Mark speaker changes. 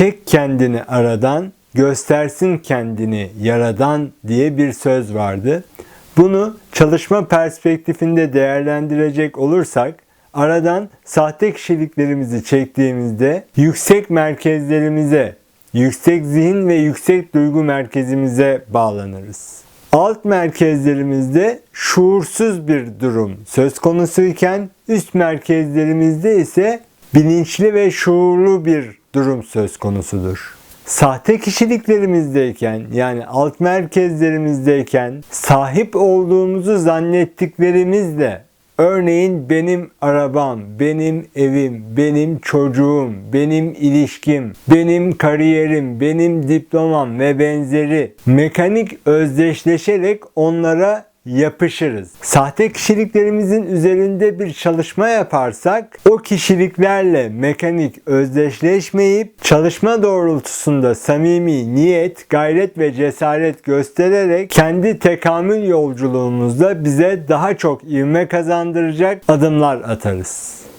Speaker 1: Çek kendini aradan, göstersin kendini yaradan diye bir söz vardı. Bunu çalışma perspektifinde değerlendirecek olursak aradan sahte kişiliklerimizi çektiğimizde yüksek merkezlerimize, yüksek zihin ve yüksek duygu merkezimize bağlanırız. Alt merkezlerimizde şuursuz bir durum söz konusuyken üst merkezlerimizde ise bilinçli ve şuurlu bir durum söz konusudur. Sahte kişiliklerimizdeyken yani alt merkezlerimizdeyken sahip olduğumuzu zannettiklerimizle örneğin benim arabam, benim evim, benim çocuğum, benim ilişkim, benim kariyerim, benim diplomam ve benzeri mekanik özdeşleşerek onlara yapışırız. Sahte kişiliklerimizin üzerinde bir çalışma yaparsak o kişiliklerle mekanik özdeşleşmeyip çalışma doğrultusunda samimi niyet, gayret ve cesaret göstererek kendi tekamül yolculuğumuzda bize daha çok ivme kazandıracak adımlar atarız.